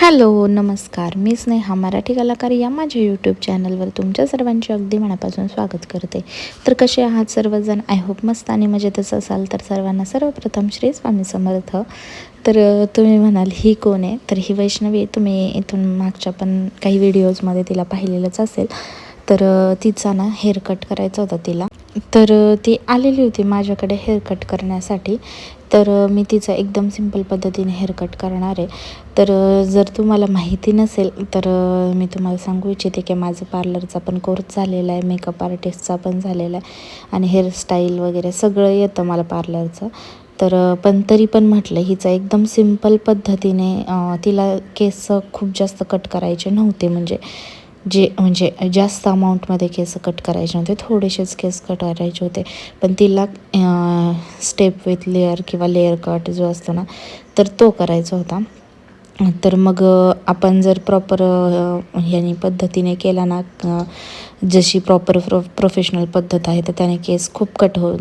Hello नमस्कार. मी स्नेहा मराठी कलाकार या माझ्या यूट्यूब चॅनलवर तुमच्या सर्वांचे अगदी मनापासून स्वागत करते. तर कसे आहात सर्वजण? आय होप मस्त आणि मजेतच असाल तर सर्वांना सर्वप्रथम श्री स्वामी समर्थ. तर तुम्ही म्हणाल ही कोण आहे? तर ही वैष्णवी तुम्ही इथून मागच्या पण काही व्हिडिओजमध्ये तिला पाहिलेलंच असेल. तर तिचा ना हेअर कट करायचा होता तिला. तर ती आलेली होती माझ्याकडे हेअर कट करण्यासाठी. तर मी तिचा एकदम सिंपल पद्धतीने हेअर कट करणार आहे. तर जर तुम्हाला माहिती नसेल तर मी तुम्हाला सांगू इच्छिते की माझं पार्लरचा पण कोर्स झालेला आहे मेकअप आर्टिस्टचा पण झालेला आहे आणि हेअरस्टाईल वगैरे सगळं येतं मला पार्लरचं तर पण तरी पण म्हटलं हिचा एकदम सिंपल पद्धतीने तिला केस खूप जास्त कट करायचे नव्हते म्हणजे. जे म्हणजे जास्त अमाऊंटमध्ये केस कट करायचे नव्हते थोडेसेच केस कट करायचे होते. पण तिला स्टेप विथ लेअर किंवा लेअर कट जो असतो ना तर तो करायचा होता. तर मग आपण जर प्रॉपर ह्यानी पद्धतीने केला ना जशी प्रॉपर प्रो प्रोफेशनल पद्धत आहे तर त्याने केस खूप कट हो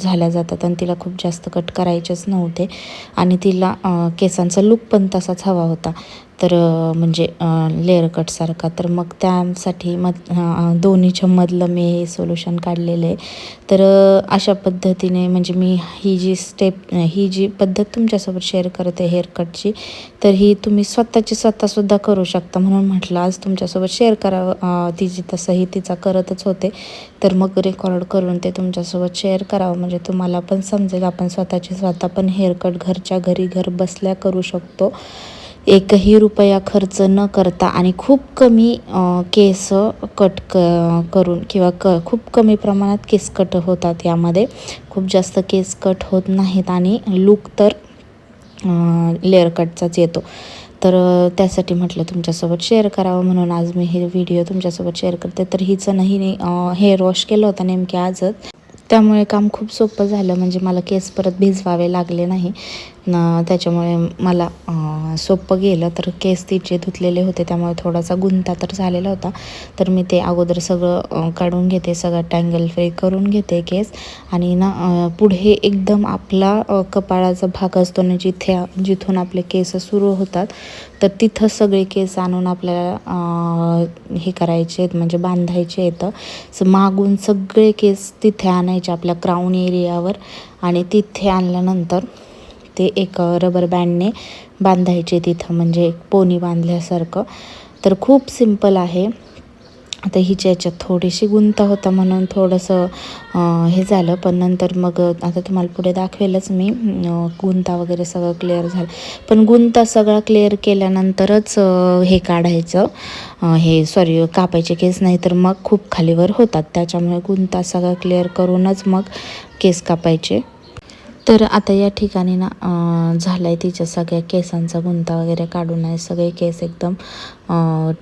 झाल्या जातात आणि तिला खूप जास्त कट करायचेच नव्हते. आणि तिला केसांचा लुक पण तसाच हवा होता. तर म्हणजे लेअर कटसारखा तर मग त्यासाठी मग दोन्हीच्या मधलं मी हे सोल्युशन काढलेलं आहे. तर अशा पद्धतीने म्हणजे मी ही जी स्टेप ही जी पद्धत तुमच्यासोबत शेअर करते हेअर कटची तर ही तुम्ही स्वतःची स्वतःसुद्धा करू शकता म्हणून म्हटलं. आज तुमच्यासोबत शेअर करावं तिची तसंही तिचा करतच होते. तर मग रेकॉर्ड करून ते तुमच्यासोबत शेअर करावं. म्हणजे तुम्हाला पण समजेल आपण स्वतःची स्वतः पण हेअर कट घरच्या घरी घर बसल्या करू शकतो. एकही रुपया खर्च न करता आणि खूप कमी केस कट क करून किंवा क खूप कमी प्रमाणात केस कट होतात यामध्ये. खूप जास्त केस कट होत नाहीत आणि लूक तर लेअर कटचाच येतो. तर त्यासाठी म्हटलं तुमच्यासोबत शेअर करावं म्हणून आज मी हे व्हिडिओ तुमच्यासोबत शेअर करते. तर हिचं नाही हेअर वॉश केलं होतं नेमके आजच. त्यामुळे काम खूप सोपं झालं. म्हणजे मला केस परत भिजवावे लागले नाही. त्याच्यामुळे मला सोपं गेलं. तर केस तिचे धुतलेले होते त्यामुळे थोडासा गुंता तर झालेला होता. तर मी ते अगोदर सगळं काढून घेते सगळं टँगल फ्री करून घेते केस. आणि ना पुढे एकदम आपला कपाळाचा भाग असतो ना जिथे जिथून आपले केस सुरू होतात तर तिथं सगळे केस आणून आपल्याला हे करायचे आहेत म्हणजे बांधायचे आहेत. स मागून सगळे केस तिथे आणायचे आपल्या क्राऊन एरियावर आणि तिथे आणल्यानंतर ते एक रबर बँडने बांधायचे तिथं म्हणजे एक पोनी बांधल्यासारखं. तर खूप सिंपल आहे. आता हिच्या याच्यात थोडीशी गुंता होता म्हणून थोडंसं हे झालं. पण नंतर मग आता तुम्हाला पुढे दाखवेलच मी. गुंता वगैरे सगळं क्लिअर झालं. पण गुंता सगळा क्लिअर केल्यानंतरच हे काढायचं. हे सॉरी कापायचे केस नाही तर मग खूप खालीवर होतात. त्याच्यामुळे गुंता सगळा क्लिअर करूनच मग केस कापायचे. तर आता या ठिकाणी ना झालं आहे तिच्या सगळ्या केसांचा गुंता वगैरे काढून आहे. सगळे केस एकदम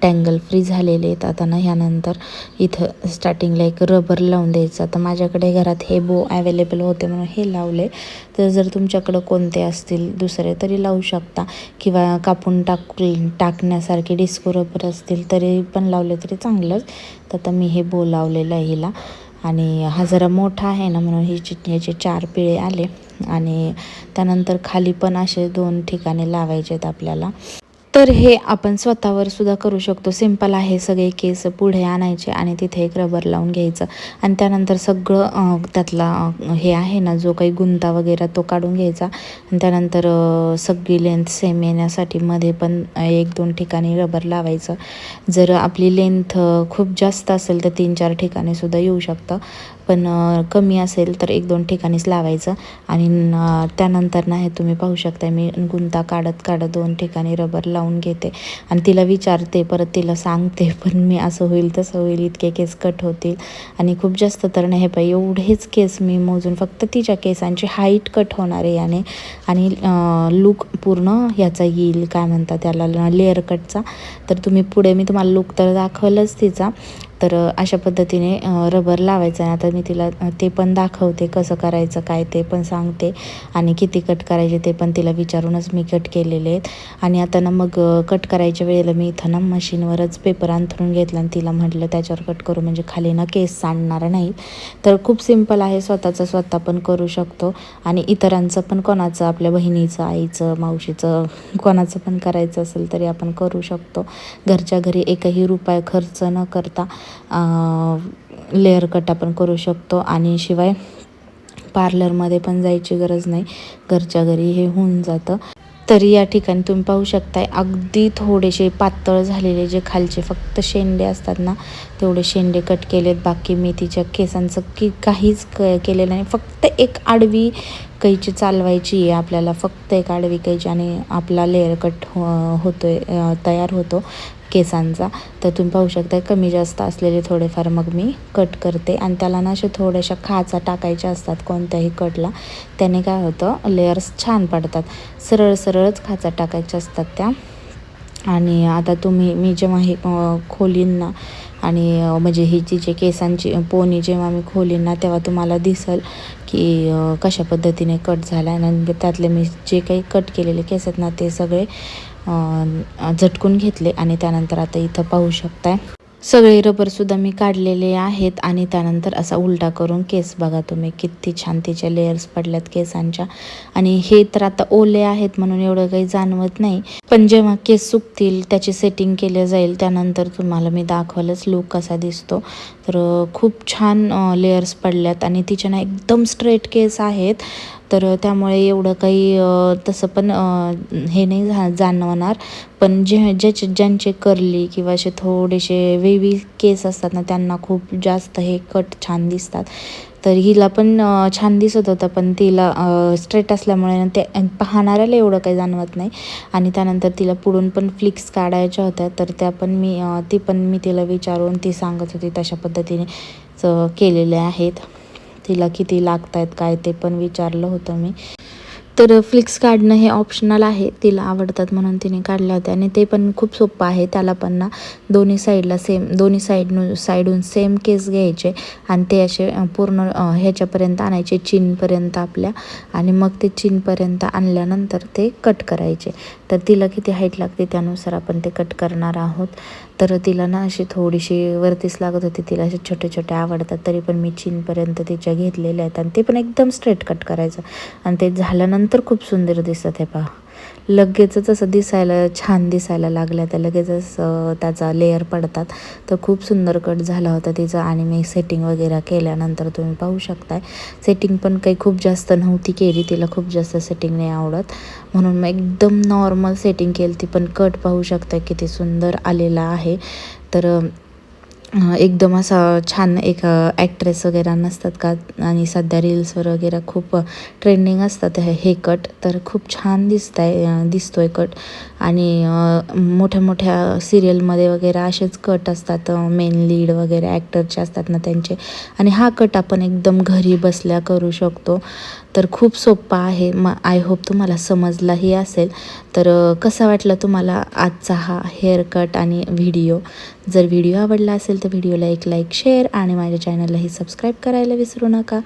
टँगल फ्री झालेले आहेत. आता ना ह्यानंतर इथं स्टार्टिंगला एक रबर लावून द्यायचं. आता माझ्याकडे घरात हे बो अवेलेबल होते म्हणून हे लावले. तर जर तुमच्याकडं कोणते असतील दुसरे तरी लावू शकता. किंवा कापून टाक टाकण्यासारखे डिस्को रबर असतील तरी पण लावले तरी चांगलंच. तर आता मी हे बो लावलेलं आहे हिला. आणि हा जरा मोठा आहे ना म्हणून हे ह्याचे चार पिळे आले. आणि त्यानंतर खाली पण असे दोन ठिकाणी लावायचे आहेत आपल्याला. तर हे आपण स्वतःवर सुद्धा करू शकतो. सिंपल आहे सगळे केस पुढे आणायचे आणि तिथे एक रबर लावून घ्यायचं. आणि त्यानंतर सगळं त्यातला हे आहे ना जो काही गुंता वगैरे तो काढून घ्यायचा. आणि त्यानंतर सगळी लेंथ सेम येण्यासाठी मध्ये पण एक दोन ठिकाणी रबर लावायचं. जर आपली लेंथ खूप जास्त असेल तर तीन चार ठिकाणी सुद्धा येऊ शकतं. पण कमी असेल तर एक दोन ठिकाणीच लावायचं. आणि त्यानंतर ना हे तुम्ही पाहू शकता मी गुंता काढत काढत दोन ठिकाणी रबर लावून घेते. आणि तिला विचारते परत तिला सांगते पण मी असं होईल तसं होईल इतके केस कट होतील. आणि खूप जास्त तर नाही पाहिजे एवढेच केस मी मोजून फक्त तिच्या केसांची हाईट कट होणार आहे याने. आणि लुक पूर्ण ह्याचा येईल काय म्हणतात त्याला लेअर कटचा. तर तुम्ही पुढे मी तुम्हाला लुक तर दाखवलंच तिचा. तर अशा पद्धतीने रबर लावायचं आहे आता मी तिला ते पण दाखवते कसं करायचं काय ते पण सांगते आणि किती कट करायचे ते पण तिला विचारूनच मी कट केलेले आहेत. आणि आता ना मग कट करायच्या वेळेला मी इथं ना मशीनवरच पेपर अंथरून घेतला आणि तिला म्हटलं त्याच्यावर कट करू म्हणजे खाली ना केस सांडणार नाही. तर खूप सिंपल आहे स्वतःचं स्वतः पण करू शकतो आणि इतरांचं पण कोणाचं आपल्या बहिणीचं आईचं मावशीचं कोणाचं पण करायचं असेल तरी आपण करू शकतो. घरच्या घरी एकही रुपये खर्च न करता लेअर कट आपण करू शकतो. आणि शिवाय पार्लरमध्ये पण जायची गरज नाही. घरच्या घरी हे होऊन जातं. तरी या ठिकाणी तुम्ही पाहू शकताय अगदी थोडेसे पातळ झालेले जे खालचे फक्त शेंडे असतात ना तेवढे शेंडे कट केलेत. बाकी मी तिच्या केसांचं की काहीच क केलेलं नाही. फक्त एक आडवी कैची चालवायची आहे. आपल्याला फक्त एक आडवी कैची आणि आपला लेअर कट हो होतो आहे तयार होतो. केसांचा तर तुम्ही पाहू शकता कमी जास्त असलेले थोडेफार मग मी कट करते. आणि त्याला ना अशा थोड्याशा खाचा टाकायच्या असतात कोणत्याही कटला त्याने काय होतं लेयर्स छान पडतात. सरळ सरळच खाचा टाकायच्या असतात त्या. आणि आता तुम्ही मी जेव्हा हे खोलींना आणि म्हणजे ही जी जे केसांची पोनी जेव्हा मी खोलीन ना तेव्हा तुम्हाला दिसेल की कशा पद्धतीने कट झाला आणि त्यातले मी जे काही कट केलेले केस आहेत ना ते सगळे झटकून घेतले आणि त्यानंतर आता इथं पाहू शकताय. सगळे रबरसुद्धा मी काढलेले आहेत आणि त्यानंतर असा उलटा करून केस बघा तुम्ही किती छान तिच्या लेयर्स पडल्यात केसांच्या. आणि हे तर आता ओले आहेत म्हणून एवढं काही जाणवत नाही. पण जेव्हा केस सुकतील त्याची सेटिंग केले जाईल त्यानंतर तुम्हाला मी दाखवलंच लूक कसा दिसतो. तर खूप छान लेयर्स पडल्यात आणि तिच्या ना एकदम स्ट्रेट केस आहेत. तर त्यामुळे एवढं काही तसं पण हे नाही झा जाणवणार. पण जे ज्याचे ज्यांचे करली किंवा असे थोडेसे वेवी केस असतात ना त्यांना खूप जास्त हे कट छान दिसतात. तर हिला पण छान दिसत होतं पण तिला स्ट्रेट असल्यामुळे ते पाहणाऱ्याला एवढं काही जाणवत नाही. आणि त्यानंतर तिला पुढून पण फ्लिक्स काढायच्या होत्या. तर त्या पण मी ती पण मी तिला विचारून ती सांगत होती तशा पद्धतीने केलेले आहेत. तिला किती लागत आहेत काय ते पण विचारलं होतं मी. तर फ्लिक्स काढणं हे ऑप्शनल आहे तिला आवडतात म्हणून तिने काढल्या होत्या. आणि ते पण खूप सोपं आहे त्याला पण ना दोन्ही साईडला सेम दोन्ही साईडनु साईडून सेम केस घ्यायचे. आणि ते असे पूर्ण ह्याच्यापर्यंत आणायचे चीनपर्यंत आपल्या. आणि मग ते चीनपर्यंत आणल्यानंतर ते कट करायचे. तर तिला किती हाईट लागते त्यानुसार आपण ते कट करणार आहोत. तर तिला ना अशी थोडीशी वरतीच लागत होती. तिला असे छोटे छोटे आवडतात. तरी पण मी चीनपर्यंत तिच्या घेतलेल्या आहेत. आणि ते पण एकदम स्ट्रेट कट करायचं. आणि ते झाल्यानंतर खूप सुंदर दिसत आहे पहा. लगेचच असं दिसायला छान दिसायला लागलं तर लगेचच त्याचा लेअर पडतात. तर खूप सुंदर कट झाला होता तिचा आणि मी सेटिंग वगैरे केल्यानंतर तुम्ही पाहू शकताय. सेटिंग पण काही खूप जास्त नव्हती केली. तिला खूप जास्त सेटिंग नाही आवडत. म्हणून मग एकदम नॉर्मल सेटिंग केली ती पण कट पाहू शकताय किती सुंदर आलेला आहे. तर एकदम असा छान एक ॲक्ट्रेस वगैरे नसतात का? आणि सध्या रील्सवर वगैरे खूप ट्रेंडिंग असतात हे कट तर खूप छान दिसत आहे दिसतो आहे कट आणि मोठ्या मोठ्या सिरियलमध्ये वगैरे असेच कट असतात मेन लीड वगैरे ॲक्टरचे असतात ना त्यांचे. आणि हा कट आपण एकदम घरी बसल्या करू शकतो. तर खूप सोप्पा आहे. मग आय होप तुम्हाला समजलाही असेल. तर कसा वाटला तुम्हाला आजचा हा हेअर कट आणि व्हिडिओ जर व्हिडिओ आवडला असेल तर व्हिडिओला एक लाईक शेअर आणि माझ्या चॅनललाही सबस्क्राईब करायला विसरू नका.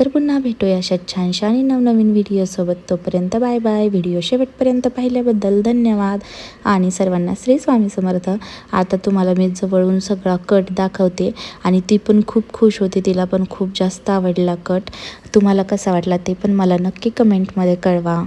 तर पुन्हा भेटूया अशा छानशा आणि नवनवीन व्हिडिओसोबत तोपर्यंत बाय बाय व्हिडिओ शेवटपर्यंत पाहिल्याबद्दल धन्यवाद. आणि सर्वांना श्री स्वामी समर्थ. आता तुम्हाला मी जवळून सगळा कट दाखवते आणि ती पण खूप खुश होती. तिला पण खूप जास्त आवडला कट तुम्हाला कसा वाटला ते पण मला नक्की कमेंटमध्ये कळवा.